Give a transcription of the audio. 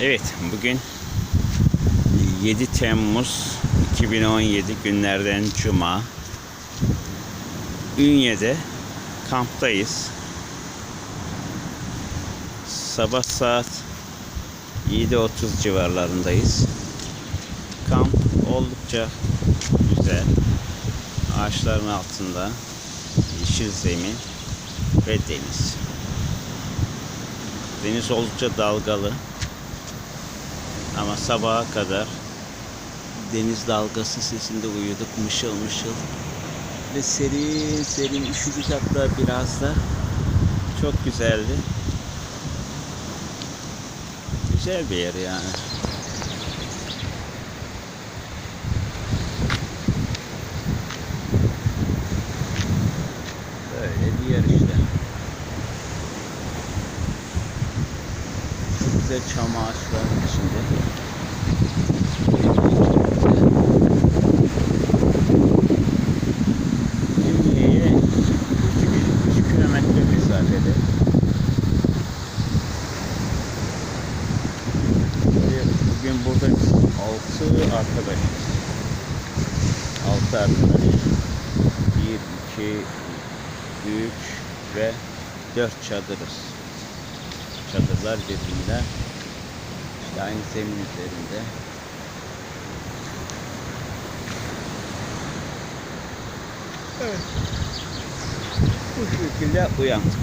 Evet, bugün 7 Temmuz 2017 günlerden Cuma. Ünye'de kamptayız. Sabah saat 7.30 civarlarındayız. Kamp oldukça güzel. Ağaçların altında yeşil zemin ve deniz. Deniz oldukça dalgalı. Ama sabaha kadar deniz dalgası sesinde uyuduk mışıl mışıl. Ve serin serin üşüdük hatta biraz da. Çok güzeldi. Güzel bir yer yani. Böyle bir yer işte. Çok güzel çam ağaçlarının içinde. Ünye'ye 3 kilometre mesafede. Ve Bugün burada 6 arkadaşız. 6 arkadaş. 1, 2, 3 ve 4 çadırız. Çadırlar birbirine işte aynı zemin üzerinde. Evet. Bu şekilde uyandık.